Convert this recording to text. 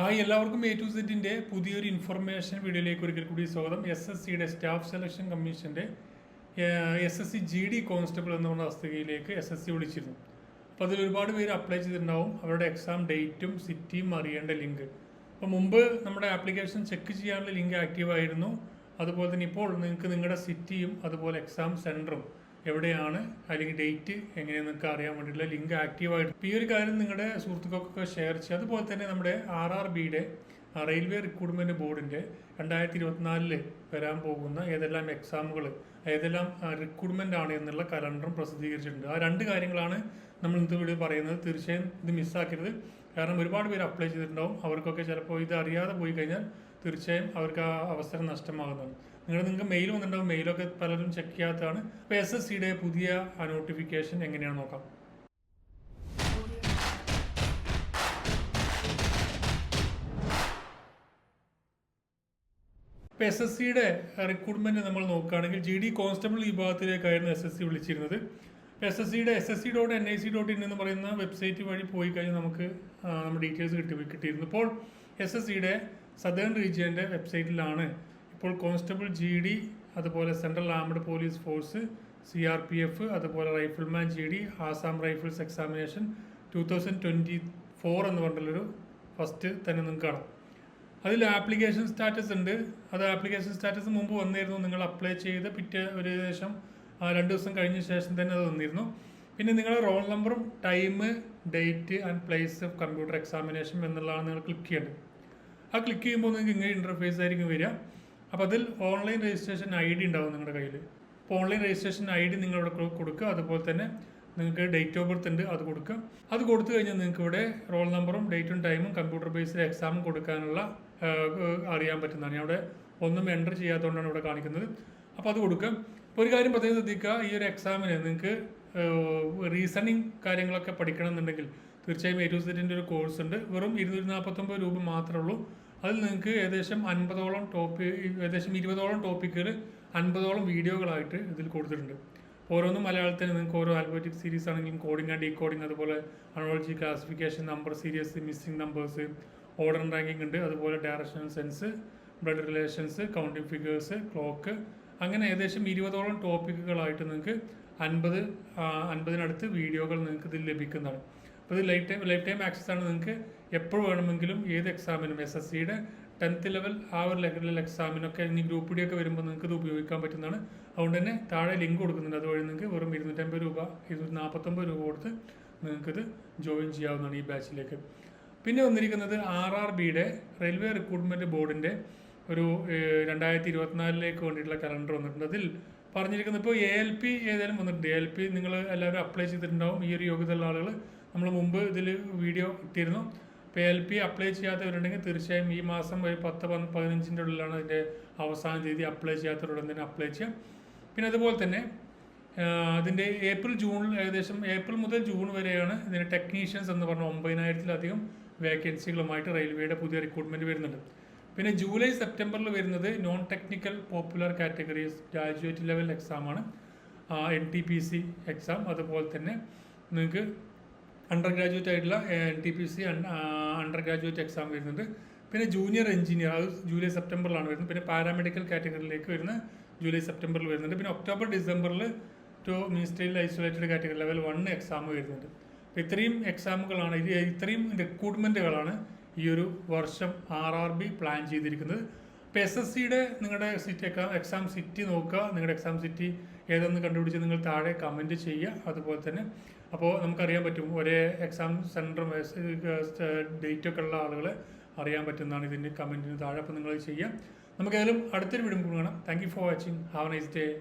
Hi എല്ലാവർക്കും A to സെറ്റിന്റെ പുതിയൊരു ഇൻഫർമേഷൻ വീഡിയോയിലേക്ക് ഒരിക്കൽ കൂടി സ്വാഗതം. എസ് എസ് സിയുടെ സ്റ്റാഫ് സെലക്ഷൻ കമ്മീഷന്റെ S S C G D constable എന്ന് പറഞ്ഞ തസ്തികയിലേക്ക് എസ് എസ് സി വിളിച്ചിരുന്നു. അപ്പോൾ അതിൽ ഒരുപാട് പേര് അപ്ലൈ ചെയ്തിട്ടുണ്ടാവും. അവരുടെ എക്സാം ഡേറ്റും സിറ്റിയും അറിയേണ്ട ലിങ്ക് അപ്പോൾ മുമ്പ് നമ്മുടെ ആപ്ലിക്കേഷൻ ചെക്ക് ചെയ്യാനുള്ള ലിങ്ക് ആക്റ്റീവ് ആയിരുന്നു. അതുപോലെ തന്നെ ഇപ്പോൾ നിങ്ങൾക്ക് നിങ്ങളുടെ സിറ്റിയും അതുപോലെ എക്സാം സെന്ററും എവിടെയാണ്? അല്ലെങ്കിൽ ഡേറ്റ് എങ്ങനെയാണെന്ന് നിങ്ങൾക്ക് അറിയാൻ വേണ്ടിയിട്ടുള്ള ലിങ്ക് ആക്റ്റീവായിട്ട് ഈ ഒരു കാര്യം നിങ്ങളുടെ സുഹൃത്തുക്കൾക്കൊക്കെ ഷെയർ ചെയ്യുക. അതുപോലെ തന്നെ നമ്മുടെ ആർ ആർ ബിയുടെ റെയിൽവേ റിക്രൂട്ട്മെന്റ് ബോർഡിന്റെ രണ്ടായിരത്തി ഇരുപത്തിനാലിൽ വരാൻ പോകുന്ന ഏതെല്ലാം എക്സാമുകൾ ഏതെല്ലാം റിക്രൂട്ട്മെന്റ് ആണ് എന്നുള്ള കലണ്ടറും പ്രസിദ്ധീകരിച്ചിട്ടുണ്ട്. ആ രണ്ട് കാര്യങ്ങളാണ് നമ്മൾ ഇന്നത്തെ വീഡിയോ പറയുന്നത്. തീർച്ചയായും ഇത് മിസ്സാക്കരുത് കാരണം ഒരുപാട് പേര് അപ്ലൈ ചെയ്തിട്ടുണ്ടാവും. അവർക്കൊക്കെ ചിലപ്പോൾ ഇത് അറിയാതെ പോയി കഴിഞ്ഞാൽ തീർച്ചയായും അവർക്ക് ആ അവസരം നഷ്ടമാകുന്നതാണ്. നിങ്ങൾ നിങ്ങൾക്ക് മെയിൽ വന്നിട്ടുണ്ടാവും. മെയിലൊക്കെ പലരും ചെക്ക് ചെയ്യാത്തതാണ്. അപ്പോൾ എസ് എസ് സിയുടെ പുതിയ നോട്ടിഫിക്കേഷൻ എങ്ങനെയാണ് നോക്കാം. ഇപ്പോൾ എസ് എസ് സിയുടെ റിക്രൂട്ട്മെന്റ് നമ്മൾ നോക്കുകയാണെങ്കിൽ ജി ഡി കോൺസ്റ്റബിൾ വിഭാഗത്തിലേക്കായിരുന്നു എസ് എസ് സി വിളിച്ചിരുന്നത്. എസ് എസ് സിയുടെ S S C dot N I C dot in എന്ന് പറയുന്ന വെബ്സൈറ്റ് വഴി പോയി കഴിഞ്ഞാൽ നമുക്ക് നമ്മുടെ ഡീറ്റെയിൽസ് കിട്ടി കിട്ടിയിരുന്നു. ഇപ്പോൾ എസ് എസ് സിയുടെ സദേൺ റീജിയന്റെ വെബ്സൈറ്റിലാണ് ഇപ്പോൾ കോൺസ്റ്റബിൾ ജി ഡി അതുപോലെ central armed police force C R P F അതുപോലെ rifleman G D Assam rifles examination two thousand twenty four എന്ന് പറഞ്ഞിട്ടുള്ളൊരു ഫസ്റ്റ് തന്നെ നിങ്ങൾക്ക് കാണാം. അതിൽ ആപ്ലിക്കേഷൻ സ്റ്റാറ്റസ് ഉണ്ട്. അത് ആപ്ലിക്കേഷൻ സ്റ്റാറ്റസ് മുമ്പ് വന്നിരുന്നു. നിങ്ങൾ അപ്ലൈ ചെയ്ത് പിറ്റേ ഒരു ഏകദേശം രണ്ട് ദിവസം കഴിഞ്ഞ ശേഷം തന്നെ അത് വന്നിരുന്നു. പിന്നെ നിങ്ങളുടെ റോൾ നമ്പറും time date and place of computer examination എന്നുള്ളതാണ് നിങ്ങൾ ക്ലിക്ക് ചെയ്യേണ്ടത്. ആ ക്ലിക്ക് ചെയ്യുമ്പോൾ നിങ്ങൾക്ക് ഇങ്ങനെ ഇന്റർഫേസ് ആയിരിക്കും വരിക. അപ്പോൾ അതിൽ ഓൺലൈൻ രജിസ്ട്രേഷൻ ഐ ഡി ഉണ്ടാവും നിങ്ങളുടെ കയ്യിൽ അപ്പോൾ ഓൺലൈൻ രജിസ്ട്രേഷൻ ഐ ഡി നിങ്ങളിവിടെ കൊടുക്കുക. അതുപോലെ തന്നെ നിങ്ങൾക്ക് ഡേറ്റ് ഓഫ് ബർത്ത് ഉണ്ട് അത് കൊടുക്കുക. അത് കൊടുത്തു കഴിഞ്ഞാൽ നിങ്ങൾക്ക് ഇവിടെ റോൾ നമ്പറും ഡേറ്റും ടൈമും കമ്പ്യൂട്ടർ ബേസ്ഡ് എക്സാമും കൊടുക്കാനുള്ള അറിയാൻ പറ്റുന്നതാണ്. ഞാൻ അവിടെ ഒന്നും എന്റർ ചെയ്യാത്തതുകൊണ്ടാണ് ഇവിടെ കാണിക്കുന്നത്. അപ്പോൾ അത് കൊടുക്കുക. ഒരു കാര്യം പ്രത്യേകം ശ്രദ്ധിക്കുക. ഈ ഒരു എക്സാമിന് നിങ്ങൾക്ക് റീസണിങ് കാര്യങ്ങളൊക്കെ പഠിക്കണം എന്നുണ്ടെങ്കിൽ തീർച്ചയായും എ സെറ്റിന്റെ ഒരു കോഴ്സ് ഉണ്ട്. വെറും ഇരുന്നൂറ്റി നാൽപ്പത്തൊമ്പത് രൂപ മാത്രമേ ഉള്ളൂ. അതിൽ നിങ്ങൾക്ക് ഏകദേശം അൻപതോളം ടോപ്പിക് ഏകദേശം ഇരുപതോളം ടോപ്പിക്കുകൾ അൻപതോളം വീഡിയോകളായിട്ട് ഇതിൽ കൊടുത്തിട്ടുണ്ട്. ഓരോന്നും മലയാളത്തിൽ നിങ്ങൾക്ക് ഓരോ ആൽബറ്റിക് സീരീസ് ആണെങ്കിലും കോഡിംഗ് ആൻഡ് ഡീകോഡിംഗ് അതുപോലെ analogy classification number series missing numbers order ranking ഉണ്ട്. അതുപോലെ direction sense blood relations counting figures clock അങ്ങനെ ഏകദേശം ഇരുപതോളം ടോപ്പിക്കുകളായിട്ട് നിങ്ങൾക്ക് അൻപത് അൻപതിനടുത്ത് വീഡിയോകൾ നിങ്ങൾക്ക് ഇതിൽ ലഭിക്കുന്നതാണ്. അപ്പോൾ ഇത് life time life time access ആണ് നിങ്ങൾക്ക് എപ്പോൾ വേണമെങ്കിലും ഏത് എക്സാമിനും എസ് എസ് സിയുടെ ടെൻത്ത് ലെവൽ ആ ഒരു ലെവലിൽ എക്സാമിനൊക്കെ ഇനി ഗ്രൂപ്പ് ഡി ഒക്കെ വരുമ്പോൾ നിങ്ങൾക്ക് ഇത് ഉപയോഗിക്കാൻ പറ്റുന്നതാണ്. അതുകൊണ്ട് തന്നെ താഴെ ലിങ്ക് കൊടുക്കുന്നുണ്ട്. അതുവഴി നിങ്ങൾക്ക് വെറും ഇരുന്നൂറ്റമ്പത് രൂപ ഇരുന്നൂറ്റി നാൽപ്പത്തൊമ്പത് രൂപ കൊടുത്ത് നിങ്ങൾക്കിത് ജോയിൻ ചെയ്യാവുന്നതാണ് ഈ ബാച്ചിലേക്ക്. പിന്നെ വന്നിരിക്കുന്നത് ആർ ആർ ബിയുടെ റെയിൽവേ റിക്രൂട്ട്മെന്റ് ബോർഡിന്റെ ഒരു രണ്ടായിരത്തി ഇരുപത്തിനാലിലേക്ക് വേണ്ടിയിട്ടുള്ള കലണ്ടർ വന്നിട്ടുണ്ട്. അതിൽ പറഞ്ഞിരിക്കുന്നത് ഇപ്പോൾ എ എൽ പി ഏതായാലും വന്നിട്ടുണ്ട്. എ എൽ പി നിങ്ങൾ എല്ലാവരും അപ്ലൈ ചെയ്തിട്ടുണ്ടാവും. ഈ ഒരു യോഗ്യതയുള്ള ആളുകൾ നമ്മൾ മുമ്പ് ഇതിൽ വീഡിയോ ഇട്ടിരുന്നു. ഇപ്പോൾ എൽ പി അപ്ലൈ ചെയ്യാത്തവരുണ്ടെങ്കിൽ തീർച്ചയായും ഈ മാസം ഒരു പത്ത് പതിനഞ്ചിന്റെ ഉള്ളിലാണ് അതിന്റെ അവസാന തീയതി അപ്ലൈ ചെയ്യാത്തവരുടൻ തന്നെ അപ്ലൈ ചെയ്യാം പിന്നെ അതുപോലെ തന്നെ അതിന്റെ ഏപ്രിൽ ജൂണിൽ ഏകദേശം ഏപ്രിൽ മുതൽ ജൂൺ വരെയാണ് ഇതിന്റെ ടെക്നീഷ്യൻസ് എന്ന് പറഞ്ഞ ഒമ്പതിനായിരത്തിലധികം വേക്കൻസികളുമായിട്ട് റെയിൽവേയുടെ പുതിയ റിക്രൂട്ട്മെന്റ് വരുന്നുണ്ട്. പിന്നെ ജൂലൈ സെപ്റ്റംബറിൽ വരുന്നത് non technical popular categories graduate level എക്സാമാണ് N T P C exam അതുപോലെ തന്നെ നിങ്ങൾക്ക് അണ്ടർ ഗ്രാജുവേറ്റ് ആയിട്ടുള്ള N T P C under graduate exam വരുന്നുണ്ട് പിന്നെ ജൂനിയർ എഞ്ചിനീയർ അത് ജൂലൈ സെപ്റ്റംബറിലാണ് വരുന്നത്. പിന്നെ പാരാമെഡിക്കൽ കാറ്റഗറിയിലേക്ക് വരുന്ന ജൂലൈ സെപ്റ്റംബറിൽ വരുന്നുണ്ട്. പിന്നെ ഒക്ടോബർ ഡിസംബറിൽ to മിനിസ്റ്ററിയിൽ isolated category level one exam വരുന്നുണ്ട്. അപ്പോൾ ഇത്രയും എക്സാമുകളാണ് ഇത് ഇത്രയും റിക്രൂട്ട്മെന്റുകളാണ് ഈ ഒരു വർഷം ആർ ആർ ബി പ്ലാൻ ചെയ്തിരിക്കുന്നത്. ഇപ്പോൾ എസ് എസ് സിയുടെ നിങ്ങളുടെ സിറ്റി എക്സാം സിറ്റി നോക്കുക. നിങ്ങളുടെ എക്സാം സിറ്റി ഏതെന്ന് കണ്ടുപിടിച്ച് നിങ്ങൾ താഴെ കമന്റ് ചെയ്യുക. അതുപോലെ തന്നെ അപ്പോൾ നമുക്കറിയാൻ പറ്റും ഒരേ എക്സാം സെന്ററും ഡേറ്റ് ഒക്കെ ഉള്ള ആളുകളെ അറിയാൻ പറ്റുന്നതാണ് ഇതിന്റെ കമന്റിന് താഴെ. അപ്പോൾ നിങ്ങൾ നമുക്ക് ഏതായാലും അടുത്തൊരു വീഡിയോ കാണാം. Thank you for watching have nice day